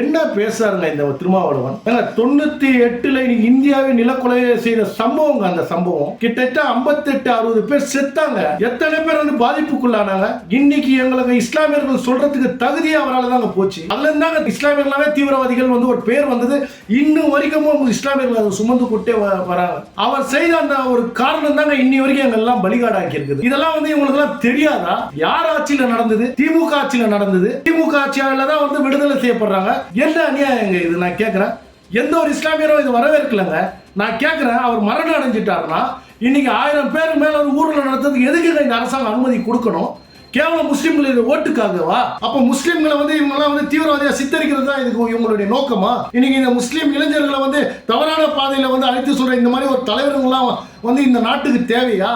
என்ன பேசுறாருங்க இந்த திருமாவளவன்? ஏங்க, தொண்ணூத்தி எட்டுல இந்தியாவை நிலக்கொலையை செய்த சம்பவங்க அந்த சம்பவம் கிட்டத்தட்ட 58 அறுபது பேர் செத்தாங்க. எத்தனை பேர் வந்து பாதிப்புக்குள்ளானாங்க? இன்னைக்கு எங்களுக்கு இஸ்லாமியர்கள் சொல்றதுக்கு தகுதி அவரால் தாங்க போச்சு. அதுல இருந்தாங்க இஸ்லாமியர்களாவே தீவிரவாதிகள் வந்து ஒரு பேர் வந்தது. இன்னும் வரைக்கும் இஸ்லாமியர்கள் அதை சுமந்து கொட்டே வராங்க. அவர் செய்த அந்த ஒரு காரணம் தாங்க இன்னி வரைக்கும் எங்க எல்லாம் பலிகாடாக்கி இருக்குது. இதெல்லாம் வந்து இவங்களுக்கு எல்லாம் தெரியாதா? யார் ஆட்சியில நடந்தது? திமுக ஆட்சியில நடந்தது. திமுக ஆட்சியால தான் வந்து விடுதலை செய்யப்படுறாங்க. என்ன அநியாயங்க இது? நான் கேட்குறேன். எந்த ஒரு இஸ்லாமியரும் இது வரவேற்கலைங்க. நான் கேட்குறேன் அவர் மரணம் அடைஞ்சிட்டாருன்னா இன்னைக்கு ஆயிரம் பேர் மேல ஒரு ஊரில் நடத்துறதுக்கு எதுக்கு இந்த அரசாங்கம் அனுமதி கொடுக்கணும்? கேவலம் முஸ்லிம்களுடைய ஓட்டுக்காகவா? அப்ப முஸ்லிம்களை வந்து இவங்கெல்லாம் வந்து தீவிரவாதியா சித்தரிக்கிறது தான் இதுக்கு இவங்களுடைய நோக்கமா? இன்னைக்கு இந்த முஸ்லீம் இளைஞர்களை வந்து தவறான பாதையில வந்து அழைத்து சொல்ற இந்த மாதிரி ஒரு தலைவர்கள்லாம் வந்து இந்த நாட்டுக்கு தேவையா?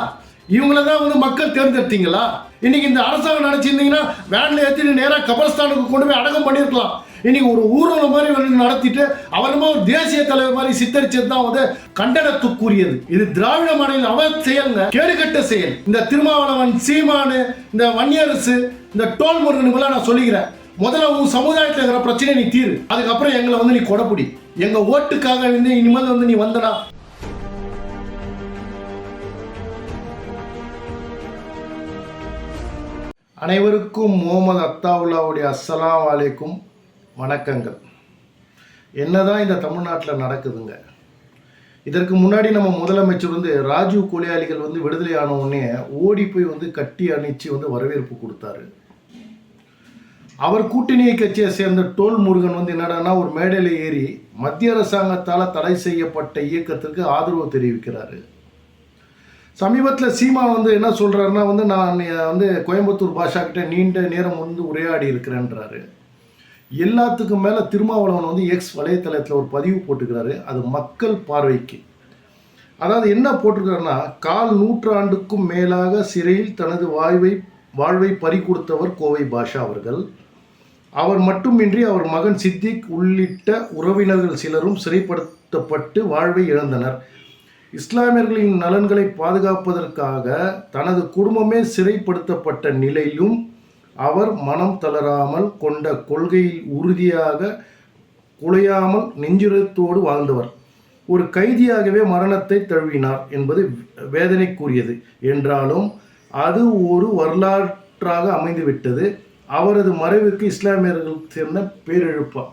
இவங்கள தான் வந்து மக்கள் தேர்ந்தெடுத்தீங்களா? இன்னைக்கு இந்த அரசாங்கம் நினைச்சிருந்தீங்கன்னா வேன்ல ஏற்றி நேரா கபரஸ்தானுக்கு கொண்டு போய் அடக்கம் பண்ணியிருக்கலாம். இன்னைக்கு ஒரு ஊர்வலம் மாதிரி வந்து நடத்திட்டு அவருமா ஒரு தேசிய தலைவர் மாதிரி சித்தரிச்சது தான் வந்து கண்டனத்துக்குரியது இது திராவிட மாநில அவர் செயல் கேடுகட்ட செயல். இந்த திருமாவளவன் சீமானு இந்த வன்னியரசு இந்த டோல் முருகனுக்குலாம் நான் சொல்லிக்கிறேன். முதல்ல உன் சமுதாயத்தில் இருக்கிற பிரச்சனை நீ தீரு. அதுக்கப்புறம் எங்களை வந்து நீ கொடப்பிடி. எங்க ஓட்டுக்காக வந்து இனிமேல் வந்து நீ வந்தனா? அனைவருக்கும் முகமது அத்தாவுல்லாவுடைய அஸ்ஸலாம் வலைக்கும் வணக்கங்கள். என்னதான் இந்த தமிழ்நாட்டில் நடக்குதுங்க. இதற்கு முன்னாடி நம்ம முதலமைச்சர் வந்து ராஜீவ் கொலையாளிகள் வந்து விடுதலை ஆன உடனே ஓடி போய் வந்து கட்டி அணிச்சு வந்து வரவேற்பு கொடுத்தாரு. அவர் கூட்டணி கட்சியை சேர்ந்த டோல் முருகன் வந்து என்னடான்னா ஒரு மேடையில் ஏறி மத்திய அரசாங்கத்தால் தடை செய்யப்பட்ட இயக்கத்திற்கு ஆதரவு தெரிவிக்கிறாரு. சமீபத்தில் சீமா வந்து என்ன சொல்கிறாருன்னா வந்து நான் வந்து கோயம்புத்தூர் பாஷா கிட்ட நீண்ட நேரம் வந்து உரையாடி இருக்கிறேன்றாரு. எல்லாத்துக்கும் மேலே திருமாவளவன் வந்து எக்ஸ் வலைத்தளத்தில் ஒரு பதிவு போட்டுக்கிறாரு. அது மக்கள் பார்வைக்கு. அதாவது என்ன போட்டிருக்காருன்னா கால் நூற்றாண்டுக்கும் மேலாக சிறையில் தனது வாழ்வை வாழ்வை பறிகொடுத்தவர் கோவை பாஷா அவர்கள். அவர் மட்டுமின்றி அவர் மகன் சித்திக் உள்ளிட்ட உறவினர்கள் சிலரும் சிறைப்படுத்தப்பட்டு வாழ்வை இழந்தனர். இஸ்லாமியர்களின் நலன்களை பாதுகாப்பதற்காக தனது குடும்பமே சிறைப்படுத்தப்பட்ட நிலையிலும் அவர் மனம் தளராமல் கொண்ட கொள்கையில் உறுதியாக குலையாமல் நெஞ்சுரத்தோடு வாழ்ந்தவர். ஒரு கைதியாகவே மரணத்தை தழுவினார் என்பது வேதனைக்குரியது. என்றாலும் அது ஒரு வரலாற்றாக அமைந்துவிட்டது. அவரது மறைவுக்கு இஸ்லாமியர்கள் சேர்ந்த பேரெழுப்பா.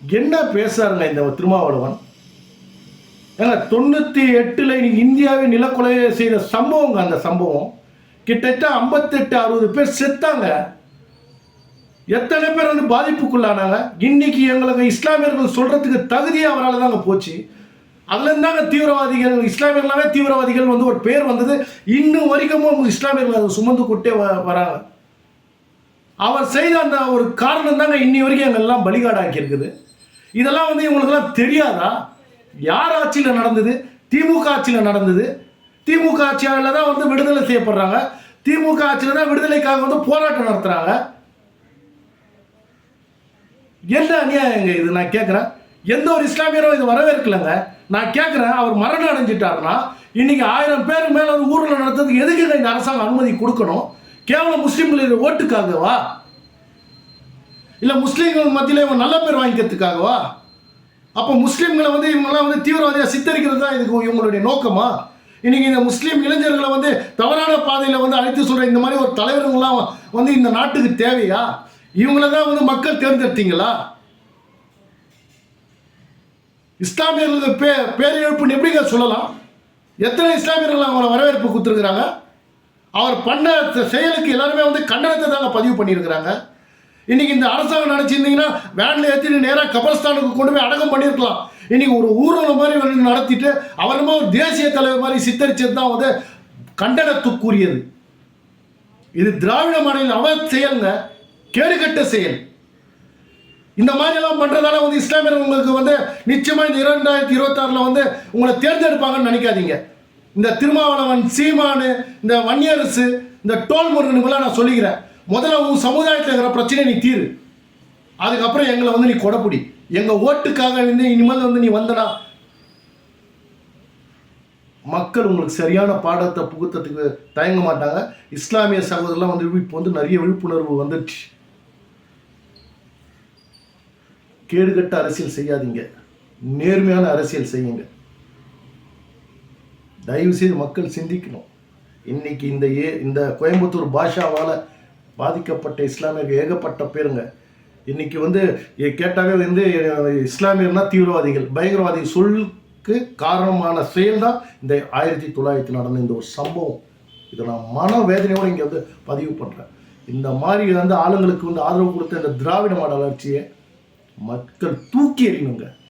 என்ன பேசுறாருங்க இந்த திருமாவளவன்? ஏங்க தொண்ணூற்றி எட்டில் இந்தியாவை நிலக்கொலையை செய்த சம்பவங்க அந்த சம்பவம். கிட்டத்தட்ட 58 அறுபது பேர் செத்தாங்க. எத்தனை பேர் வந்து பாதிப்புக்குள்ளானாங்க? இன்னைக்கு எங்களுக்கு இஸ்லாமியர்கள் சொல்றதுக்கு தகுதியே அவரால் தாங்க போச்சு. அதுலேருந்தாங்க தீவிரவாதிகள் இஸ்லாமியர்களாவே தீவிரவாதிகள் வந்து ஒரு பேர் வந்தது. இன்னும் வரைக்கும் இஸ்லாமியர்கள் அதை சுமந்து கொட்டே வ- வராங்க. அவர் செய்த அந்த ஒரு காரணம் தாங்க இன்னி வரைக்கும் எங்கெல்லாம் பலிகாடாக்கி இருக்குது இதெல்லாம் வந்து இவங்களுக்கெல்லாம் தெரியாதா? யார் ஆட்சியில் நடந்தது? திமுக ஆட்சியில் நடந்தது? திமுக ஆட்சியாளர் தான் வந்து விடுதலை செய்யப்படுறாங்க. திமுக ஆட்சியில் தான் விடுதலைக்காக வந்து போராட்டம் நடத்துகிறாங்க என்ன அநியாயங்க இது? நான் கேட்குறேன் எந்த ஒரு இஸ்லாமியரும் இது வரவேற்கலைங்க. நான் கேட்குறேன் அவர் மரணம் அடைஞ்சிட்டாருன்னா இன்னைக்கு ஆயிரம் பேர் மேலே ஒரு ஊரில் நடத்துறதுக்கு எதுக்கு இந்த அரசாங்கம் அனுமதி கொடுக்கணும்? கேவலம் முஸ்லீம்களுடைய ஓட்டுக்காகவா? இல்லை முஸ்லீம்கள் மத்தியில இவன் நல்ல பேர் வாங்கிக்கிறதுக்காகவா? அப்போ முஸ்லீம்களை வந்து இவங்கெல்லாம் வந்து தீவிரவாதியாக சித்தரிக்கிறது தான் இதுக்கு இவங்களுடைய நோக்கமா? இன்னைக்கு இந்த முஸ்லீம் இளைஞர்களை வந்து தவறான பாதையில் வந்து அழைத்து சொல்கிற இந்த மாதிரி ஒரு தலைவர்கள்லாம் வந்து இந்த நாட்டுக்கு தேவையா? இவங்கள தான் வந்து மக்கள் தேர்ந்தெடுத்தீங்களா? இஸ்லாமியர்களுக்கு பே பேரிழப்புன்னு எப்படிங்க சொல்லலாம்? எத்தனை இஸ்லாமியர்கள் அவங்கள வரவேற்பு கொடுத்துருக்குறாங்க? அவர் பண்ண செயலுக்கு எல்லாருமே வந்து கண்டனத்தை தாங்க பதிவு பண்ணியிருக்கிறாங்க. இன்னைக்கு இந்த அரசாங்கம் நினச்சிருந்தீங்கன்னா வேனில் ஏற்றிட்டு நேராக கபரஸ்தானுக்கு கொண்டு போய் அடக்கம் பண்ணியிருக்கலாம். இன்னைக்கு ஒரு ஊர்வலம் மாதிரி வந்து நடத்திட்டு அவருமா ஒரு தேசிய தலைவர் மாதிரி சித்தரிச்சது தான் வந்து கண்டனத்துக்குரியது. இது திராவிட மாநில அவர் செயல்ங்க கேடுகட்ட செயல். இந்த மாதிரி எல்லாம் பண்றதால வந்து இஸ்லாமியர் உங்களுக்கு வந்து நிச்சயமா இந்த இரண்டாயிரத்தி இருபத்தாறில் வந்து உங்களை தேர்ந்தெடுப்பாங்கன்னு நினைக்காதீங்க. இந்த திருமாவளவன் சீமானு இந்த வன்னியரசு இந்த டோல் முருகனுக்குலாம் நான் சொல்லிக்கிறேன். முதல்ல உன் சமுதாயத்தில் இருக்கிற பிரச்சனை நீ தீரு. அதுக்கப்புறம் எங்களை வந்து நீ கொடைப்பிடி எங்கள் ஓட்டுக்காக வந்து இனிமேல் வந்து நீ வந்தனா மக்கள் உங்களுக்கு சரியான பாடத்தை புகுத்தத்துக்கு தயங்க மாட்டாங்க. இஸ்லாமிய சகோதரெலாம் வந்து இப்போ வந்து நிறைய விழிப்புணர்வு வந்துடுச்சு. கேடுகட்ட அரசியல் செய்யாதீங்க. நேர்மையான அரசியல் செய்யுங்க. தயவு செய்து மக்கள் சிந்திக்கணும். இன்னைக்கு இந்த ஏ இந்த கோயம்புத்தூர் பாஷாவால் பாதிக்கப்பட்ட இஸ்லாமியர்கள் ஏகப்பட்ட பேருங்க. இன்னைக்கு வந்து எ- கேட்டாவே வந்து இஸ்லாமியர்னா தீவிரவாதிகள் பயங்கரவாதி சொல்லுக்கு காரணமான செயல் தான் இந்த ஆயிரத்தி தொள்ளாயிரத்தி நடந்த இந்த ஒரு சம்பவம். இதை நான் மன வேதனையோடு இங்கே வந்து பதிவு பண்ணுறேன் இந்த மாதிரி வந்து ஆளுங்களுக்கு வந்து ஆதரவு கொடுத்த இந்த திராவிட மாடல் வளர்ச்சியை மக்கள் தூக்கி எறியணுங்க.